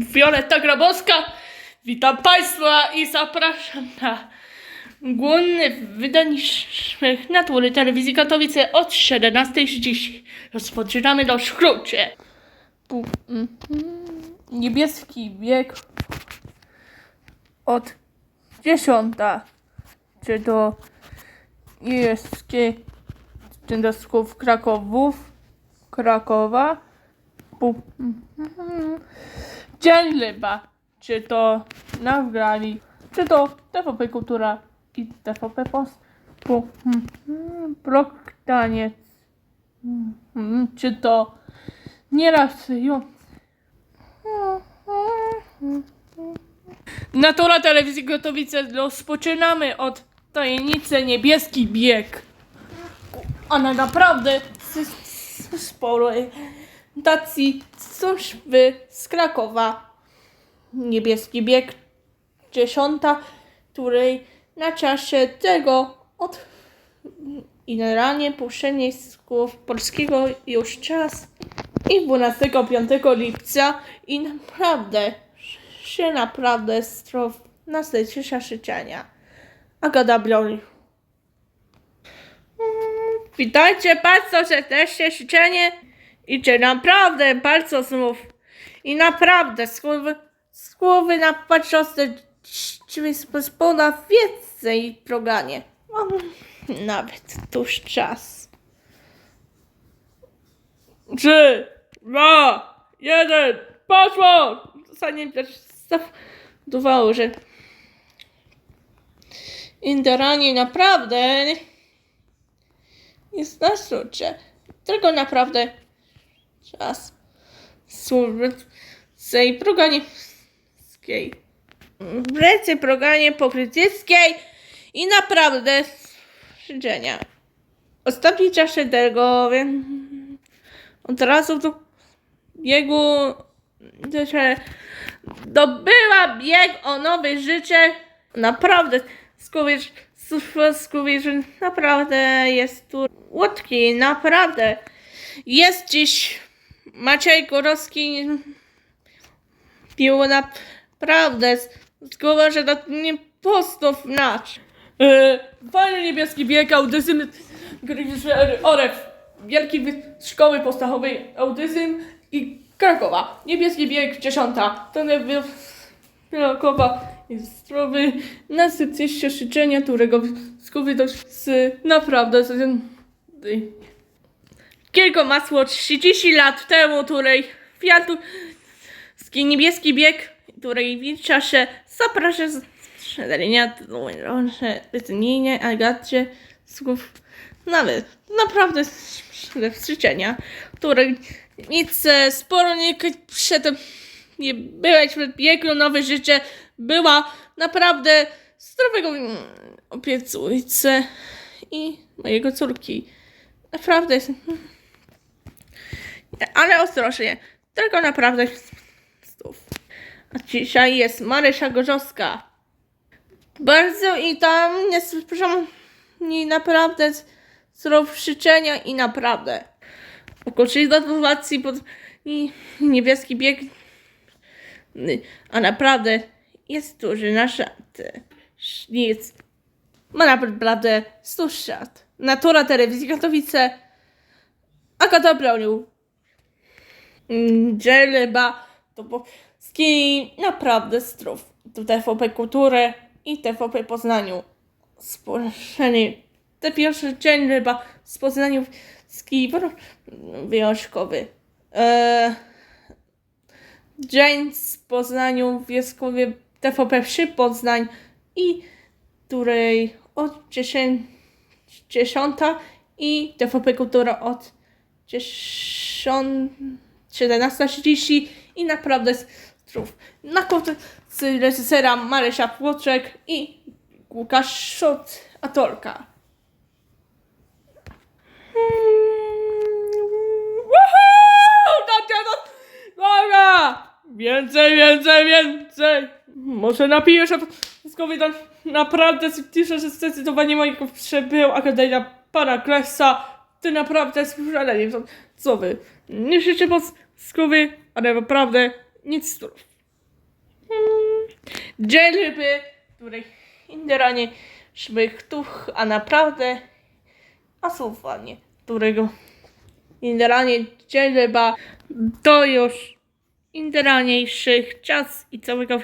Wioletta Grabowska, witam Państwa i zapraszam na główny wydanicznych natury telewizji Katowice od 17.30. Rozpoczynamy do skrócie. Mm, Niebieski bieg od dziesiąta. Czy to niebieskie Czyndosków Krakowów, Krakowa, Pu- Dzień Liba. Czy to nagrali, czy to TVP Kultura i TVP Post. Pu- Blok Taniec. Mm, Czy to nierasujący. Natura Telewizji Gotowice rozpoczynamy od tajemnicy niebieski bieg. Ona naprawdę s- sporo tacji służby z Krakowa. Niebieski bieg dziesiąta, której na czasie tego od generalnie puszczenie z głów polskiego już czas i 12-5 lipca i naprawdę się naprawdę zdrow najlepsze życzenia. Agata Broni. Witajcie bardzo serdecznie, życzenie i czy naprawdę bardzo znów i naprawdę z głowy, z głowy na patrzące spona więcej w programie. Mam nawet tuż czas. Trzy, dwa, jeden, poszło! Zanim też zdecydowało, że Interanie naprawdę jest na sztuce. Tylko naprawdę czas służyć tej programskiej. Wreszcie programie pokrytyckiej i naprawdę życzenia. Ostatni czas tego, więc od razu do biegu że dobyła bieg o nowe życie. Naprawdę skupisz, że naprawdę jest tu łódki, naprawdę. Jest dziś Maciej Górowski pił naprawdę zgoła, że to nie postów nasz. Yy, Fajny niebieski bieg, autyzm, Oref, wielki szkoły podstawowej autyzm i Krakowa. Niebieski bieg dziesiąta. To nie był Krakowa jest zdrowy. Nasycieście życzenia, którego skupię to z naprawdę z Kilka masło 30 lat temu, której Fiatu Ski niebieski bieg, której w czasie zaprasza z śniadania, rącze, wycenienie, agacie, słów, nawet naprawdę życzenia, której nic e, sporo nie przedtem nie byłeś w biegu nowe życie, była naprawdę zdrowego mm, opiecujcy i mojego córki. Naprawdę ale ostrożnie, tylko naprawdę stów. A dzisiaj jest Marysia Gorzowska. Bardzo i tam jest, proszę, i naprawdę zdrow życzenia i naprawdę. Okoczyć do sytuacji pod i niebieski bieg. A naprawdę jest duży na szaty. Nic. Ma naprawdę 100 szat. Natura Telewizji Katowice. Agata bronił. Dżeleba to polski naprawdę zdrów. Tu TVP Kulturę i TVP Poznaniu. Społeczny. Te pierwszy dzień chyba z Poznaniu ski wyjątkowy. Eee, dzień z Poznaniu wieskowy TVP przy Poznań i której od 10, 10 i TVP Kultura od 10 17.30 i naprawdę zdrów. Na końcu z reżysera Marysia Płoczek i Łukasz Szot! Tatia, to- Dobra! Więcej, więcej, więcej! Może napijesz, a Skowie tam naprawdę cieszę, że zdecydowanie mojego przebył Akademia Pana Klesa. Ty naprawdę sprzedanie są. Co wy? Nie życzę moc Skowy, ale naprawdę nic zdrów. Dzielby, których generalnie szwych tuch, a naprawdę a słowanie, którego generalnie dzielba to już generalniejszych czas i całego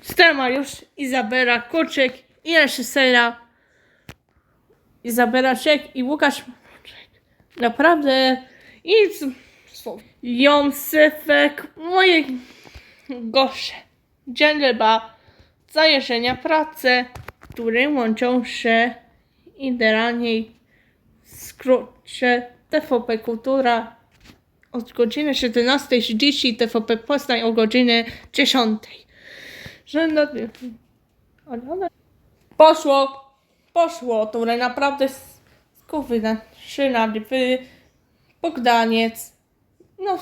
scenariusz Izabela Koczek i reżysera Izabela Czek i Łukasz. Naprawdę i. Ją syfek moje gorsze. Dzielba zajeżdżenia pracy, które łączą się idealnie w skrócie TVP Kultura od godziny 17.30 TVP Poznań o godzinie 10. Że na... ale one- Poszło, poszło, które naprawdę skowy na szyna, lwy, Bogdaniec, no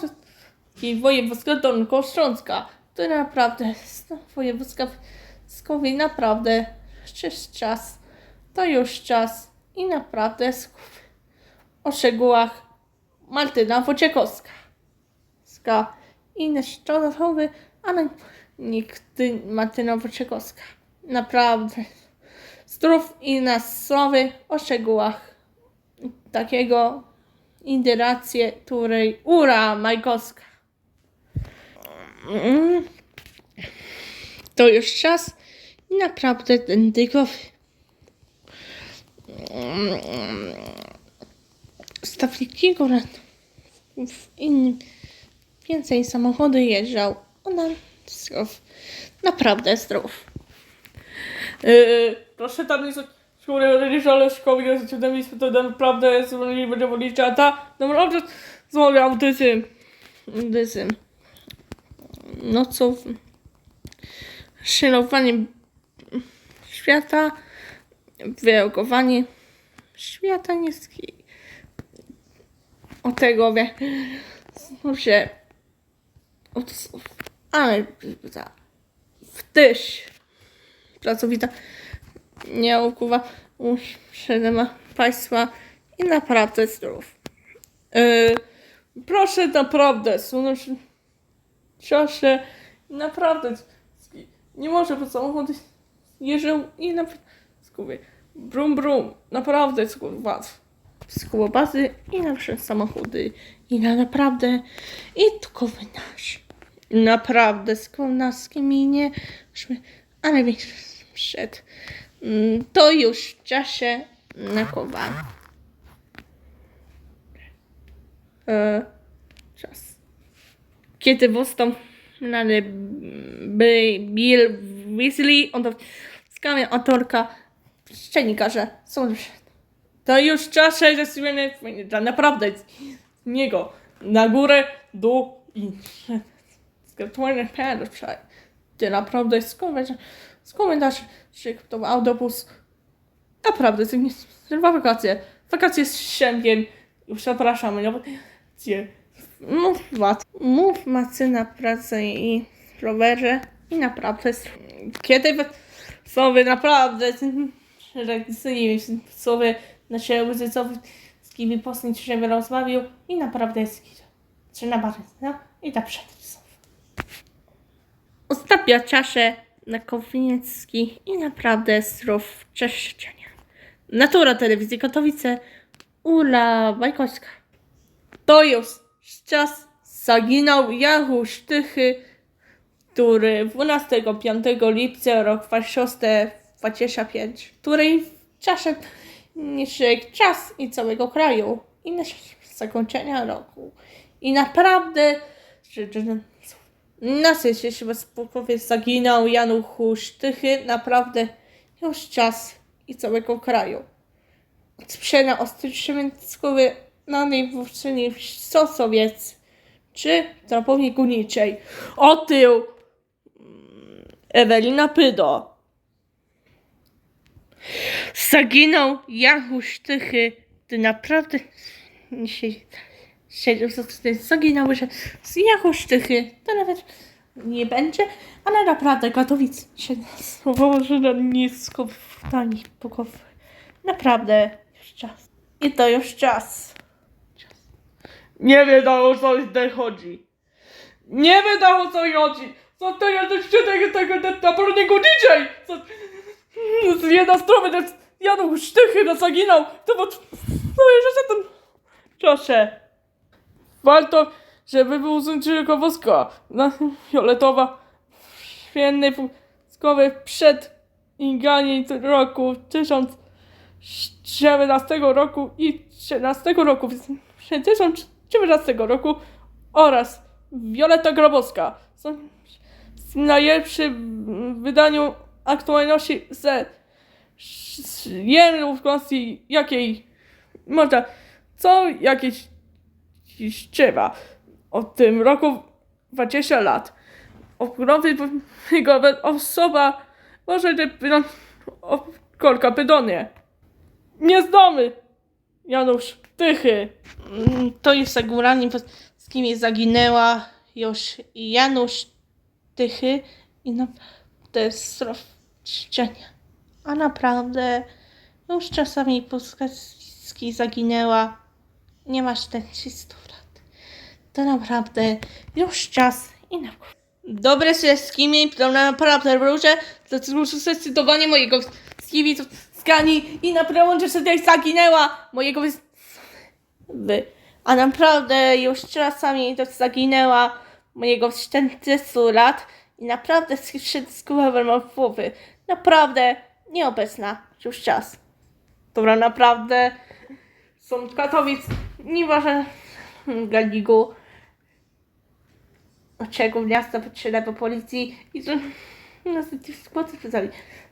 i wojewódzka Dolnośląska, to naprawdę no, wojewódzka skowy naprawdę jest czas, to już czas i naprawdę. O szczegółach Martyna Wojciechowska. Ska i nieszczęśliwy, ale nigdy Martyna Wojciechowska. Naprawdę. Zdrów i na słowy o szczegółach takiego interację, której ura Majkowska. Mm. To już czas naprawdę ten dygowy. Stawlikiego w innym więcej samochody jeżdżał. Ona zdrów. Naprawdę zdrów. Yy, proszę tam jest szkoły religijne szkoły gimnazjalnej, to naprawdę jest nie będzie wolić, a ta naprawdę złowił autyzm. Autyzm. No co? Szanowanie świata, wyreagowanie świata niskiej. O tego wie, że od, ale za wtyś pracowita nie ukuwa ma państwa i naprawdę zdrów. Yy, proszę naprawdę, sunąć ciosze, naprawdę nie może po samochody jeżdżą i naprawdę skupię. Brum brum, naprawdę skurwa. Skuło bazy i na samochody i na naprawdę i tylko nasz. Naprawdę skuło nas szmy, ale większy przed. Mm, To już w czasie nakowania. E, czas. Kiedy ale by Bill Weasley, on to skamia autorka szczenikarze są to już czas, że zmiany to naprawdę z niego na górę, dół i skryptowane pierwsze. Ty naprawdę z komentarz, że to autobus. Naprawdę, nie są wakacje. Wakacje z. Już zapraszamy na wakacje. Mów, Mat, mów macy na pracę i rowerze i naprawdę kiedy sobie naprawdę że sobie na siebie z kimi posłuchać, żeby rozmawiał i naprawdę jest czy na bardzo no i tak przed Ostatnia czasze na Kowiniecki i naprawdę zdrów czeszczenia. Natura Telewizji Katowice, Ula Bajkowska. To już czas zaginął Jachu Sztychy, który 12-5 lipca rok 2025, której w czasie niższych czas i całego kraju i na zakończenia roku. I naprawdę, że na sensie się zaginął Januchu Sztychy, naprawdę już czas i całego kraju. Sprzęna Ostrzymieckowy na najwyższej Sosowiec czy Trapowni Górniczej. O tył Ewelina Pydo. Zaginął Janusz Tychy. Ty naprawdę się siedział zaginął, że z Janusz Tychy to nawet nie będzie, ale naprawdę Katowice się położy na nisko w tani pokowy. Naprawdę już czas. I to już czas. czas. Nie wiadomo co tutaj chodzi. Nie wiadomo co chodzi. Co to jest jeszcze tego, napornego DJ? Co... Z jedna strony jest Janusz Sztychy no zaginął. To bo... No jeszcze ten... Proszę. Warto, żeby był tylko woska. No, fioletowa. Świetny woskowy przed Ingani roku 1017 roku i 13 roku, 2019 roku oraz Wioleta Grabowska są w najlepszym wydaniu aktualności ze jedną konstytucji jakiej można co jakieś trzeba od tym roku 20 lat okrowy osoba może że pyta o kolka pydonie nie znamy Janusz Tychy Mm, To jest góralnie z kim zaginęła już Janusz Tychy i no, to jest. A naprawdę już czasami Puskowski zaginęła. Nie 40 lat. To naprawdę już czas i na Dobre się z kimi, to naprawdę wróżę, to zdecydowanie mojego to skani i naprawdę że tutaj zaginęła mojego wy. A naprawdę już czasami to zaginęła mojego 40 lat i naprawdę wszystko mam w głowy. Naprawdę nieobecna już czas. Dobra, naprawdę są Katowic, nieważne Galigu. Czego miasta potrzeba po policji i to no, skład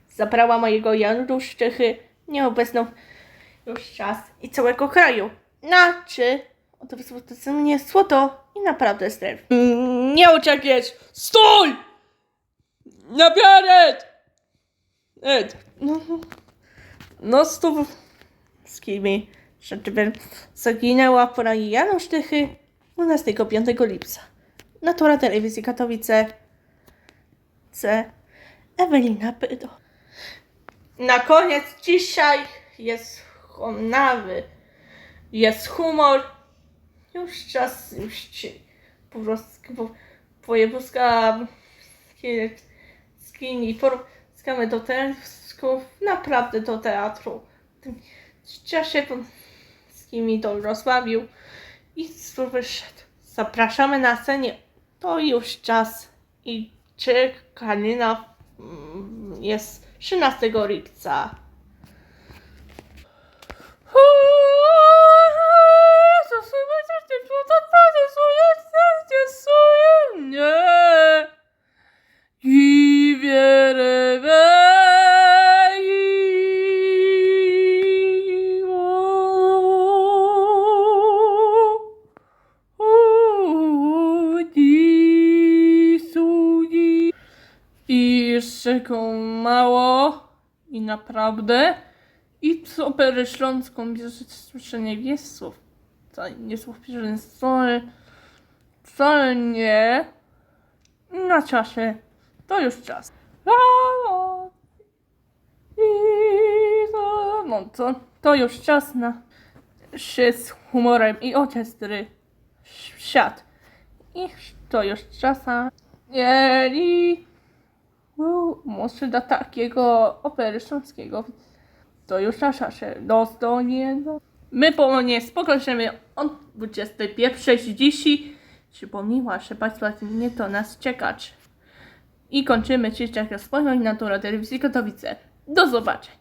zabrała mojego Janusz Czechy nieobecną już czas i całego kraju. Znaczy, oto wysłuchajcie mnie słoto i naprawdę stref. Nie uciekniesz! Stój! Napiaret! Ed, no, no stój Z kimi rzeczywiście zaginęła pora Janusz Tychy 25 lipca. Natura Telewizji Katowice C. Ewelina Pydo. Na koniec dzisiaj jest honawy. Jest humor. Już czas, już ci, po prostu wojewódzka skini, poruskamy do teatru, naprawdę do teatru. W czasie z kimi to rozbawił i wyszedł. Zapraszamy na scenie. To już czas i czekanie na mm, jest 13 lipca. Go mało i naprawdę i z opery śląską bierze słyszenie wiesów. To nie słów pisze wcale, wcale nie. Na czasie. To już czas. No to, to już czas na się z humorem i orkiestry świat. I to już czas na mieli no, może do takiego opery śląskiego. To już na czasie. Do do nie do. My ponownie spokończymy o 21.30. Przypomniała, że Państwa nie to nas czekać. I kończymy dzisiejszy rozpocząć Natura Telewizji Katowice. Do zobaczenia.